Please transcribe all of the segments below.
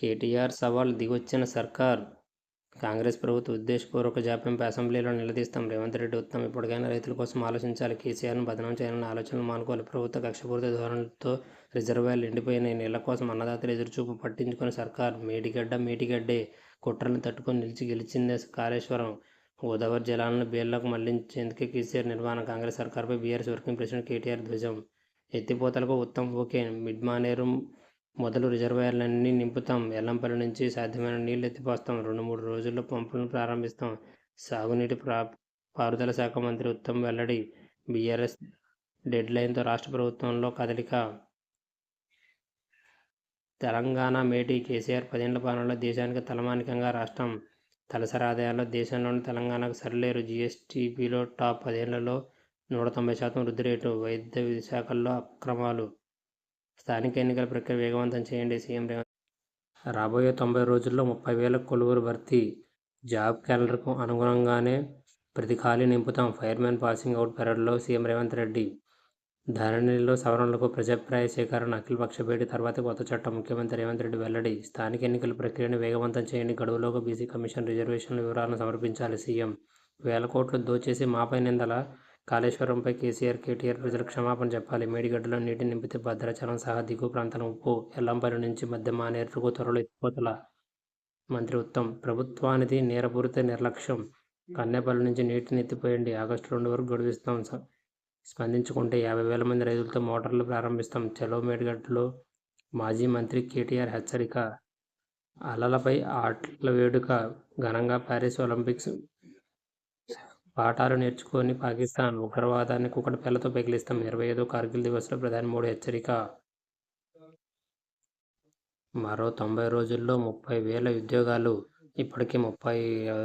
కేటీఆర్ సవాల్ దిగొచ్చిన సర్కార్. కాంగ్రెస్ ప్రభుత్వ ఉద్దేశపూర్వక జాప్యంపై అసెంబ్లీలో నిలదీస్తాం. రేవంత్ రెడ్డి ఉత్తమ్ ఇప్పటికైనా రైతుల కోసం ఆలోచించాలి. కేసీఆర్ను బదనం చేయాలని ఆలోచనలు మానుకోవాలి. ప్రభుత్వ కక్షపూరిత ధోరణులతో రిజర్వాయర్లు ఎండిపోయిన నీళ్ళ కోసం అన్నదాతలు ఎదురుచూపు పట్టించుకుని సర్కార్ మేడిగడ్డ మేటిగడ్డే కుట్రను తట్టుకొని నిలిచి గెలిచిందే కాళేశ్వరం. గోదావరి జలాలను బేళ్ళకు మళ్ళించేందుకే కేసీఆర్ నిర్వహణ కాంగ్రెస్ సర్కార్పై బీఆర్ఎస్ వర్కింగ్ ప్రెసిడెంట్ కేటీఆర్ ధ్వజం. ఎత్తిపోతలకు ఉత్తమ్ ఓకే. మిడ్మానేరు మొదలు రిజర్వాయర్లన్నీ నింపుతాం. ఎల్లంపల్లి నుంచి సాధ్యమైన నీళ్ళు ఎత్తిపోస్తాం రెండు మూడు రోజుల్లో పంపులను ప్రారంభిస్తాం. సాగునీటి ప్రా పారుదల శాఖ మంత్రి ఉత్తమ్ వెల్లడి బీఆర్ఎస్ డెడ్లైన్తో రాష్ట్ర ప్రభుత్వంలో కదలిక. తెలంగాణ మేటి కేసీఆర్ పదేళ్ళ పాలనలో దేశానికి తలమానికంగా రాష్ట్రం. తలసరి ఆదాయాల్లో దేశంలోని తెలంగాణకు సరిలేరు జీఎస్టీపీలో టాప్ పదేళ్ళలో నూట తొంభై శాతం వృద్ధి రేటు. వైద్య శాఖల్లో అక్రమాలు. స్థానిక ఎన్నికల ప్రక్రియ వేగవంతం చేయండి సీఎం రేవంత్ రాబోయే తొంభై రోజుల్లో ముప్పై వేల కొలువురు భర్తీ జాబ్ క్యాలెండర్కు అనుగుణంగానే ప్రతి ఖాళీ నింపుతాం. ఫైర్మ్యాన్ పాసింగ్ అవుట్ పెరడ్లో సీఎం రేవంత్ రెడ్డి ధరణిలో సవరణలకు ప్రజాభిప్రాయ సేకరణ అఖిలపక్ష భేటీ తర్వాత కొత్త చట్టం ముఖ్యమంత్రి రేవంత్ రెడ్డి వెల్లడి స్థానిక ఎన్నికల ప్రక్రియను వేగవంతం చేయండి. గడువులోగా బీసీ కమిషన్ రిజర్వేషన్ల వివరాలను సమర్పించాలి. సీఎం వేల కోట్లు దోచేసి మాపై నిందల కాళేశ్వరంపై కేసీఆర్ కేటీఆర్ ప్రజలు క్షమాపణ చెప్పాలి. మేడిగడ్డలో నీటి నింపితే భద్రాచలం సహా దిగువ ప్రాంతాల ఉప్పు ఎల్లంపల్లి నుంచి మధ్య మానేరుకు త్వరలో ఎత్తిపోతల. మంత్రి ఉత్తమ్ ప్రభుత్వానిది నేరపూరిత నిర్లక్ష్యం. కన్నెపల్లి నుంచి నీటిని ఎత్తిపోయండి. ఆగస్టు రెండు వరకు గడువిస్తాం స్పందించుకుంటే యాభై వేల మంది రైతులతో మోటార్లు ప్రారంభిస్తాం. చెలో మేడిగడ్డలో మాజీ మంత్రి కేటీఆర్ హెచ్చరిక. అలలపై ఆటల వేడుక. ఘనంగా ప్యారిస్ ఒలింపిక్స్ పాఠాలు నేర్చుకొని పాకిస్తాన్ ఉగ్రవాదాన్ని కుక్కటిపేళ్ళతో పెగిలిస్తాం. ఇరవై ఐదో కార్గిల్ దివస్లో ప్రధాని మోడీ హెచ్చరిక. మరో తొంభై రోజుల్లో ముప్పై వేల ఉద్యోగాలు ఇప్పటికే ముప్పై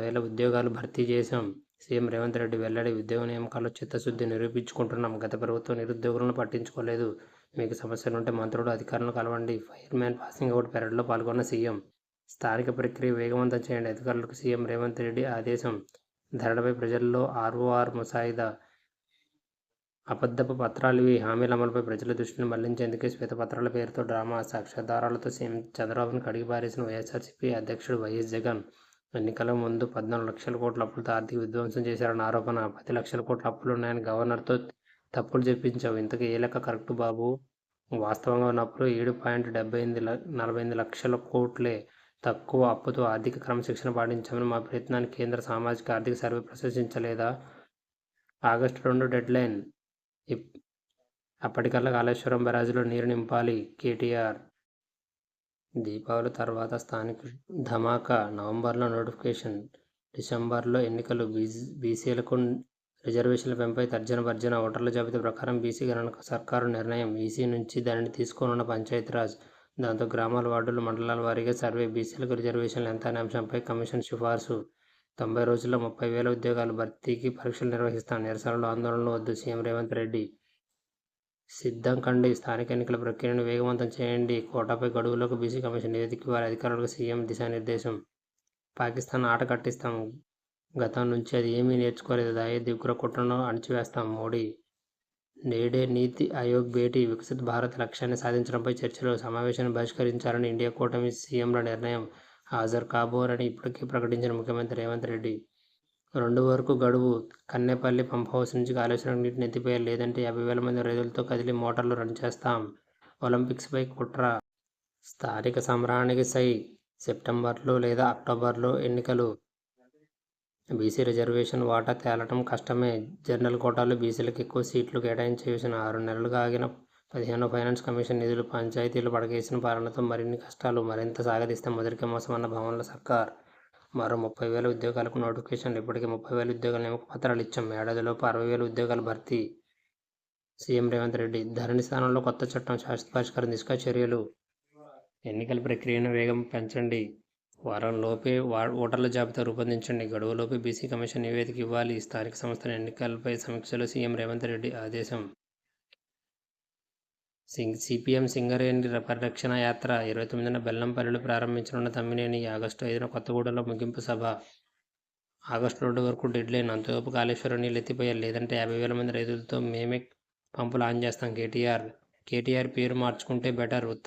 వేల ఉద్యోగాలు భర్తీ చేశాం. సీఎం రేవంత్ రెడ్డి వెల్లడి ఉద్యోగ నియామకాల్లో చిత్తశుద్ధి నిరూపించుకుంటున్నాం. గత ప్రభుత్వం నిరుద్యోగులను పట్టించుకోలేదు. మీకు సమస్యలు ఉంటే మంత్రులు అధికారులను కలవండి. ఫైర్మ్యాన్ పాసింగ్ అవుట్ పెరడ్లో పాల్గొన్న సీఎం. స్థానిక ప్రక్రియ వేగవంతం చేయండి. అధికారులకు సీఎం రేవంత్ రెడ్డి ఆదేశం. ధరలపై ప్రజల్లో ఆర్ఓఆర్ ముసాయిదా. అబద్ధపు పత్రాలు ఇవి హామీల అమలుపై ప్రజల దృష్టిని మళ్ళించేందుకే శ్వేతపత్రాల పేరుతో డ్రామా సాక్ష్యాధారాలతో సీఎం చంద్రబాబును కడిగిపారేసిన వైఎస్ఆర్సీపీ అధ్యక్షుడు వైఎస్ జగన్ ఎన్నికల ముందు పద్నాలుగు లక్షల కోట్ల అప్పులతో ఆర్థిక విధ్వంసం చేశారన్న ఆరోపణ పది లక్షల కోట్ల అప్పులున్నాయని గవర్నర్తో తప్పులు చెప్పించావు. ఇంతకీ ఏ లెక్క కరెక్ట్ బాబు? వాస్తవంగా ఉన్నప్పుడు ఏడు పాయింట్ డెబ్బై ఎనిమిది నలభై ఎనిమిది లక్షల కోట్లే తక్కువ అప్పుతో ఆర్థిక క్రమశిక్షణ పాటించామని మా ప్రయత్నాన్ని కేంద్ర సామాజిక ఆర్థిక సర్వే ప్రశంసించలేదా? ఆగస్టు రెండు డెడ్లైన్ అప్పటికల్లా కాళేశ్వరం బరాజులో నీరు నింపాలి కేటీఆర్. దీపావళి తర్వాత స్థానిక ధమాకా నవంబర్లో నోటిఫికేషన్. డిసెంబర్లో ఎన్నికలు బీసీ బీసీలకు రిజర్వేషన్ల పెంపై తర్జన భర్జన ఓటర్ల జాబితా ప్రకారం బీసీ గణనకు సర్కారు నిర్ణయం. ఈసీ నుంచి దానిని తీసుకోనున్న పంచాయతీరాజ్ దాంతో గ్రామాల వార్డులు మండలాల వారీగా సర్వే బీసీలకు రిజర్వేషన్లు ఎంత అనే అంశంపై కమిషన్ సిఫార్సు. తొంభై రోజుల్లో ముప్పై వేల ఉద్యోగాలు భర్తీకి పరీక్షలు నిర్వహిస్తాం. నిరసనలు ఆందోళనలు వద్దు సీఎం రేవంత్ రెడ్డి. సిద్ధం కండి. స్థానిక ఎన్నికల ప్రక్రియను వేగవంతం చేయండి. కోటాపై గడువులకు బీసీ కమిషన్ నివేదిక వారి అధికారులకు సీఎం దిశానిర్దేశం. పాకిస్తాన్ ఆట కట్టిస్తాం. గతం నుంచి అది ఏమీ నేర్చుకోలేదు. దాయ దిగుర కుట్రను అణిచివేస్తాం మోడీ. నేడే నీతి ఆయోగ్ భేటీ వికసిత్ భారత్ లక్ష్యాన్ని సాధించడంపై చర్చలు సమావేశాన్ని బహిష్కరించాలని ఇండియా కూటమి సీఎంల నిర్ణయం హాజరు కాబోరని ఇప్పటికే ప్రకటించిన ముఖ్యమంత్రి రేవంత్ రెడ్డి. రెండు వరకు గడువు కన్నెపల్లి పంప్ హౌస్ నుంచి కాళేశ్వరం నీటిని ఎత్తిపోయారు లేదంటే యాభై వేల మంది రైతులతో కదిలి మోటార్లు రన్ చేస్తాం. ఒలింపిక్స్పై కుట్ర. స్థానిక సంబరానికి సై. సెప్టెంబర్లో లేదా అక్టోబర్లో ఎన్నికలు బీసీ రిజర్వేషన్ వాటా తేలటం కష్టమే. జనరల్ కోటాలో బీసీలకు ఎక్కువ సీట్లు కేటాయించే యోచన ఆరు నెలలుగా ఆగిన పదిహేను ఫైనాన్స్ కమిషన్ నిధులు పంచాయతీలు పడకేసిన పాలనతో మరిన్ని కష్టాలు మరింత సాగదీస్తే మొదటికి మోసమన్న భవన్ల సర్కార్. మరో ముప్పై వేల ఉద్యోగాలకు నోటిఫికేషన్లు. ఇప్పటికే ముప్పై వేల ఉద్యోగాల నియామక పత్రాలు ఇచ్చాం. ఏడాదిలోపు అరవై వేల ఉద్యోగాలు భర్తీ. సీఎం రేవంత్ రెడ్డి ధరణి స్థానంలో కొత్త చట్టం శాశ్వత పరిష్కారం దిశగా చర్యలు. ఎన్నికల ప్రక్రియను వేగం పెంచండి. వారంలోపే ఓటర్ల జాబితా రూపొందించండి. గడువులోపే బీసీ కమిషన్ నివేదిక ఇవ్వాలి. స్థానిక సంస్థల ఎన్నికలపై సమీక్షలో సీఎం రేవంత్ రెడ్డి ఆదేశం. సింగ్ సిపిఎం సింగరేణి పరిరక్షణ యాత్ర ఇరవై తొమ్మిదిన బెల్లంపల్లిలో ప్రారంభించనున్న తమ్మినేని ఆగస్టు ఐదున కొత్తగూడలో ముగింపు సభ. ఆగస్టు రెండు వరకు డెడ్లైన్. అంతలోపు కాళేశ్వరం నీళ్ళు లేదంటే యాభై వేల మంది రైతులతో మేమే పంపులు ఆన్ చేస్తాం. కేటీఆర్ కేటీఆర్ పేరు మార్చుకుంటే బెటర్. ఉత్తమ్